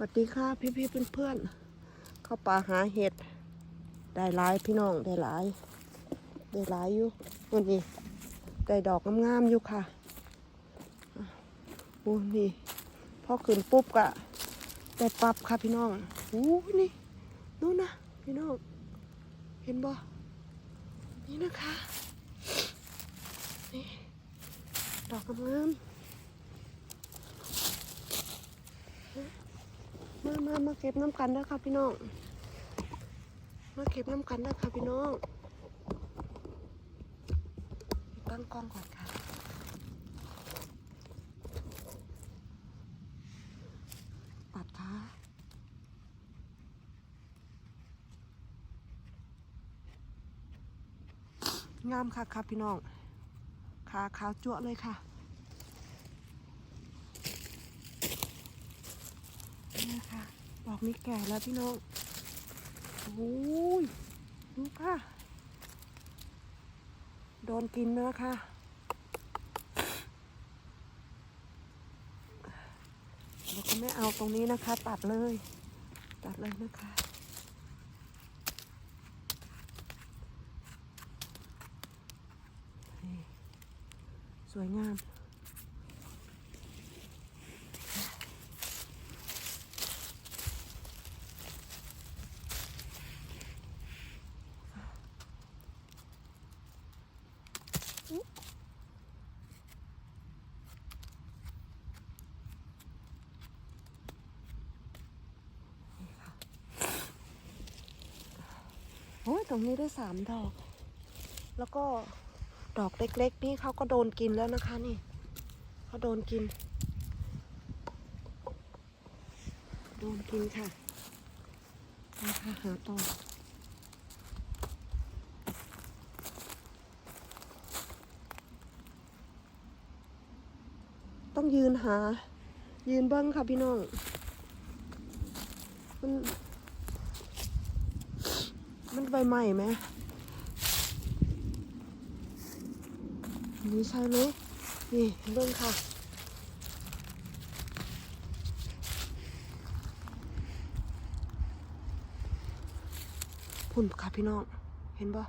สวัสดีค่ะพี่พี่ๆเพื่อนๆเข้าป่าหาเห็ด ได้หลายพี่น้องได้หลาย ได้หลายอยู่วันนี้ได้ดอกงามๆอยู่ค่ะอะโอ้นี่พอขึ้นปุ๊บก็ได้ปรับค่ะพี่น้องโอ้นี่นู่นนะพี่น้องเห็นบ่นี่นะคะนี่ดอกงามๆ มามามาเก็บน้ำกันนะค่ะพี่น้อง มาเก็บน้ำกันนะค่ะพี่น้องตั้งกล้องก่อนค่ะปัดค่ะงามค่ะค่ะพี่น้องขาขาวจั่วเลยค่ะ นะคะ ดอกนี้แก่แล้วพี่น้องโอ้ยดูค่ะ โดนกินแล้วนะคะเราก็ไม่เอาตรงนี้นะคะ ตัดเลย ตัดเลยนะคะสวยงาม ตรงนี้ได้สามดอก แล้วก็ดอกเล็กๆนี่เขาก็โดนกินแล้วนะคะนี่เขาโดนกิน โดนกินค่ะนะคะหาต่อต้องยืนหา ยืนเบิ้งค่ะพี่น้องมันมัน ใบใหม่ไหมนนี้ใช่ไหมนี่เบิ้งค่ะ พุ่นค่ะพี่น้อง เห็นปะ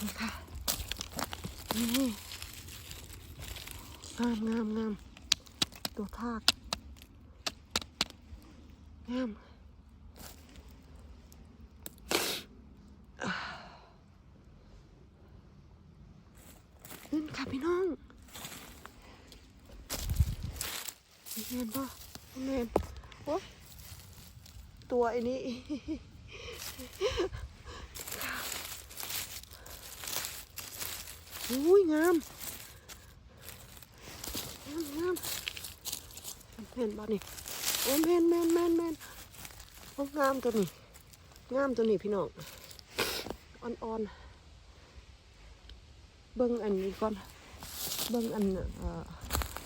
นี่ค่ะ นี่งามงามงามตัวทาก งามขึ้นค่ะพี่น้องเห็นปะเห็นโอ้ยตัวไอ้นี้อุ้ยงามงามงามเห็นปะนี่ อ้แมนแมนแมนแมนโอ้งามตัวนี้งามตัวนี้พี่น้องอ่อนๆเบิ้งอันนี้ก่อนเบิ้งอันอ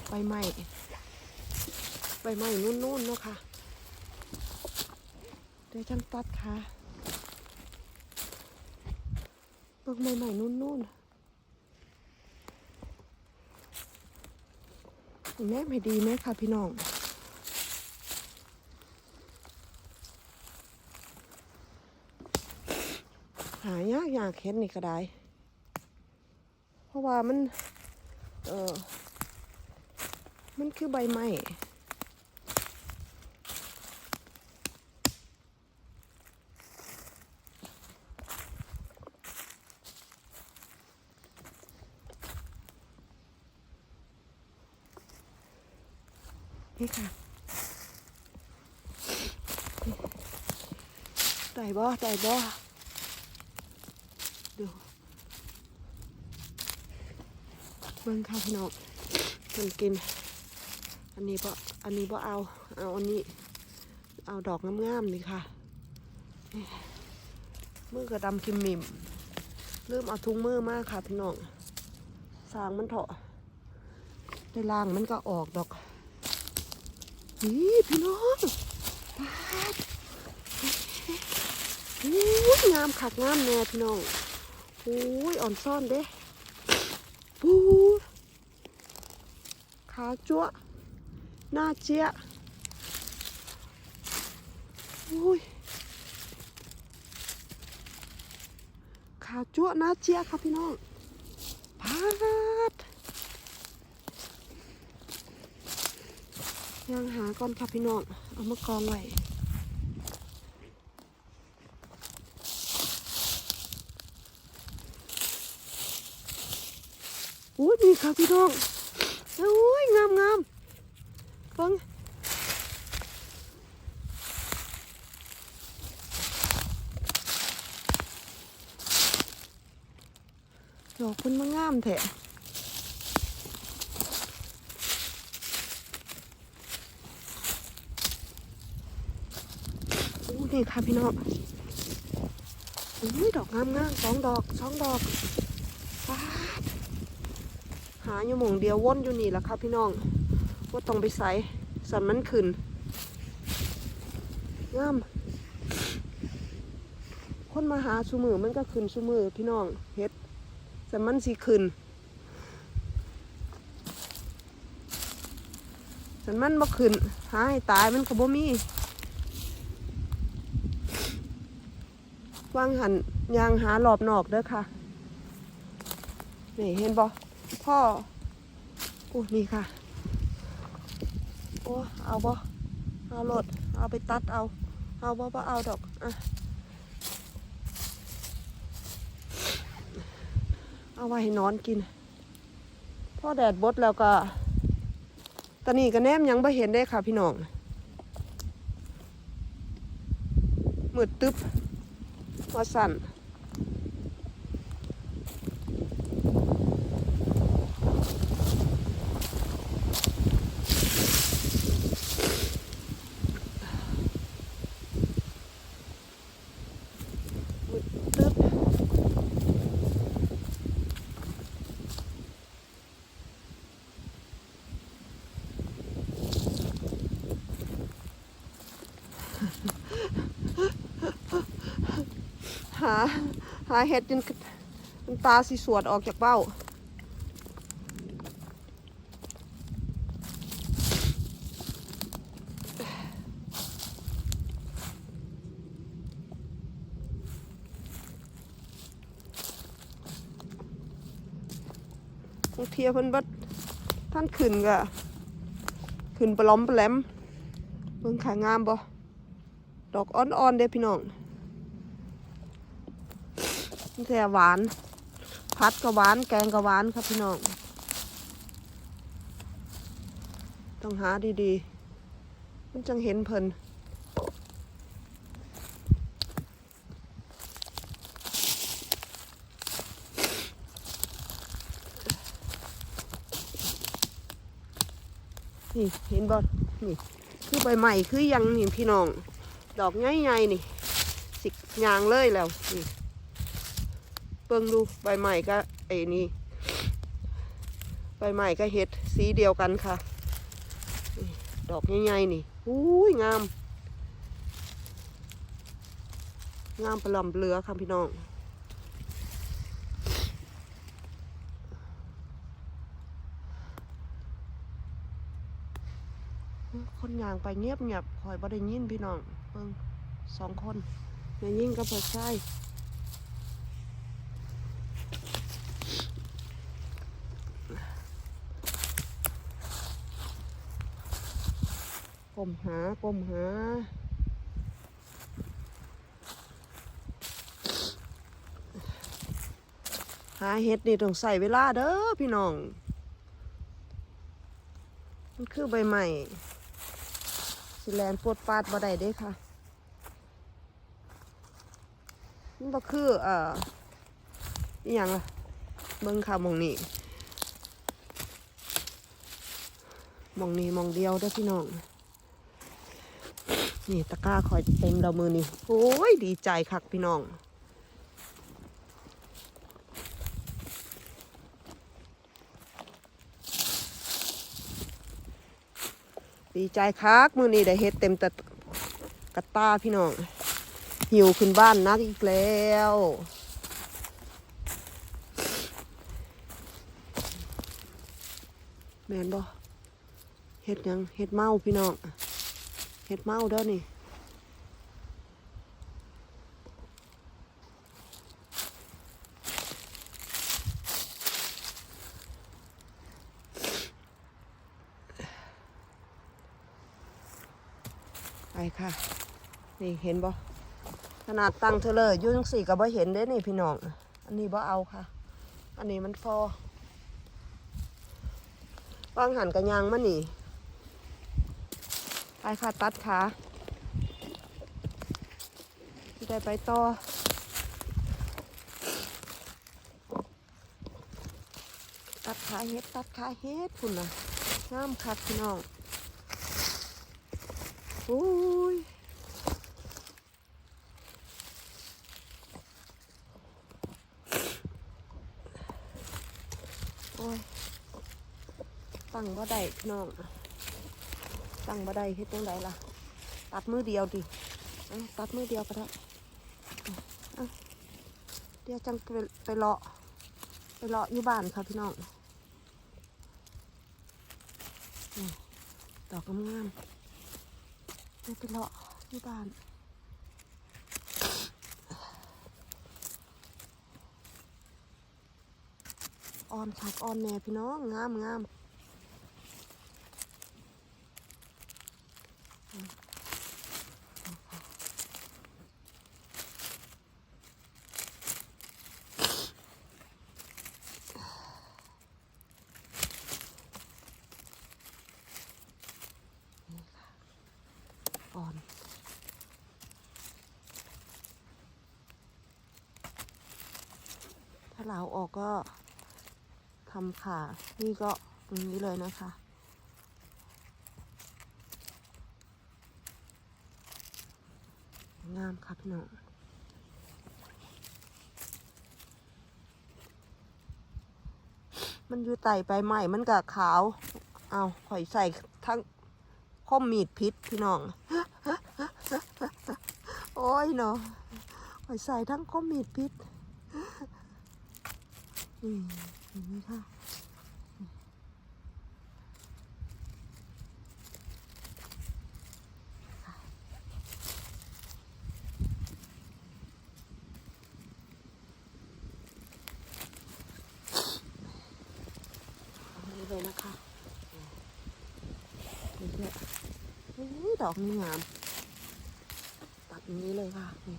ใบไม้ใบไม้นุ่นๆเนาะค่ะเดี๋ยวจังตัดค่ะเบิ้งใบไม้นุ่นๆแม่ไม่ดีไหมค่ะพี่น้อง หายากยากเห็นนี่ก็ได้ เพราะว่ามัน เออมันคือใบไม้นี่ค่ะได้บ่ได้บ่ ดูเบิ่งค่ะพี่น้องมันกิน อันนี้บ่อันนี้บ่เอา เอาอันนี้ เอาดอกงามๆนี่ค่ะมือกระดำคิมมิมเริ่มเอาถุงมือมากค่ะพี่น้องสางมันเถาะในล่างมันก็ออกดอกนี่พี่น้องปาดงามคักงามแน่พี่น้อง อ้ยอ่อนซ่อนเด้ปูขาจั่วหน้าเจี๊ยะอุ้ยขาจั่วหน้าเจี๊ยครับพี่น้องพาดยังหาก่อนครับพี่น้อง เอามากองไว้ อุ้ยนี่ ครับพี่น้องโอ้ยงามงามฟังดอกคุณมางามแท้อู้นี่ค่ะพี่น้องอุ้ยดอกงามงามสองดอกสองดอกาอยู่หมองเดียววนอยู่นี่แหละครับพี่น้องว่าต้องไปใส่สันมันขึ้นงามคนมาหาชูมือมันก็ขึ้นชูมือพี่น้องเฮ็ดสันมันสีขึ้นสันมันบ่ขึ้นหาให้ตายมันก็บ่มีวางหันยางหารอบนอกเด้อค่ะนี่เห็นบ่ พ่อโอ้นี่ค่ะ โอ้เอาบ่เอาโหลดเอาไปตัดเอา เอาบ่บ่เอาดอกอะเอาไว้ให้นอนกิน พ่อแดดบดแล้วก็ตอนนี้ก็แนมยังไม่เห็นได้ค่ะพี่น้องมืดตึ๊บว่าสั่น ตึ๊บ หาหาเห็ดจนนตาสิสวดออกจากเบ้าบางเทียเพิ่นบัดท่านขึ้นก็ขึ้นปล้อมปแหลมเบิ่งขางามบ่ดอกอ่อนๆเด้พี่น้อง แท้หวาน พัดก็หวาน แกงก็หวานครับพี่น้อง ต้องหาดีๆ มันจังเห็นเพลินนี่เห็นบ่นี่ คือใบใหม่คือยังนี่พี่น้อง ดอกใหญ่ๆนี่ สิยางเลยแล้วนี่ เบิ่งดูใบใหม่ก็ไอ้นี่ใบใหม่ก็เห็ดสีเดียวกันค่ะ ดอกใหญ่ๆนี่อุ้ยงาม งามประหลำเรือค่ะพี่น้องคนย่างไปเงียบเงียบคอยบ่ได้ยินพี่น้องเบิ่งสองคนแม่ยิ่งกับเปิดใช่ ก้มหาก้มหาหาเห็ดนี่ต้องใส่เวลาเด้อพี่น้อง มันคือใบใหม่สิแลนปวดปาดบ่ได้เด้ค่ะ มันบ่คือเอ่ออหย่างล่ะเบิ่งค่ะมองนี้ห มองนี้มองเดียวเด้อพี่น้อง นี่ตะกร้าคอยเต็มดามือนี่โอ้ยดีใจคักพี่น้องดีใจคักมือนี้ได้เฮ็ดเต็มตะกระตาพี่น้อง หิวขึ้นบ้านนักอีกแล้วแมนบ่ ฮ็ดยังเฮ็ดเมาพี่น้องเฮ็ดเมาเด้อนี่ไปค่ะ นี่เห็นบ่ขนาดตั้งเธอเลยยุ่จังสี่ก็บ่เห็นเด้นี่พี่น้อง อันนี้บ่เอาค่ะ อันนี้มันพอวางหันกันยางมานี่ ค่ะตัดขาได้ไปต่อตัดขาเฮ็ดตัดขาเฮ็ดพุ่นน่ะงามคักพี่น้องอุ้ยโอ้ยตั้งบ่ได้พี่น้อง ตั้งบ่ได้เฮ็ดจังไดล่ะ ตัดมือเดียวดิตัดมือเดียวก็ได้เอาเอเดี๋ยวจังไปไปเลาะไปเลาะอยู่บ้านค่ะพี่น้องดอกงามๆไปไปเลาะอยู่บ้านอ่อนคักอ่อนแน่พี่น้องงามงาม นี่ค่ะอ่อนถ้าเหลาออกก็ทำขา นี่ก็ตรงนี้เลยนะคะ งามครับพี่น้องมันอยู่ไต่ไปใหม่มันกับขาว เอาข่อยใส่ทั้งข้อมีดพิษพี่น้อง โอ้ยเนาะข่อยใส่ทั้งข้อมีดพิษนี่นไหมคะเอานี่เลยนะคะนี่เลยนี่ ดอกนี่งาม ตัดนี้เลยค่ะนี่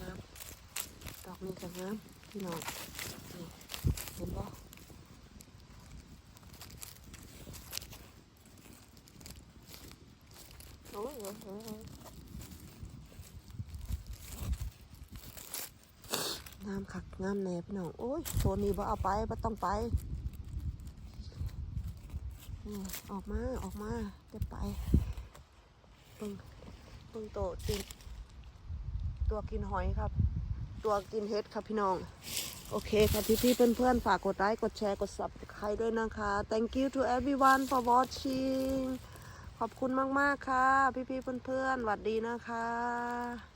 งามดอกนี้ก็งามพี่น้องนี่เห็นบ่โอ้ยโอ้ยโอ้ยโอ้ยงามคักงามแน่พี่น้องโอ้ยโซนนี้บ่เอาไปบ่ต้องไป นี่ออกมาออกมาเก็บไปปึ้งปึ้งโตจินตัวกินหอยครับ ตัวกินเห็ดครับพี่น้อง โอเคครับพี่พี่ๆเพื่อนๆ ฝากกดไลค์กดแชร์กด subscribe ด้วยนะคะ thank you to everyone for watching ขอบคุณมากๆค่ะ พี่พี่ๆเพื่อนๆสวัสดีนะคะ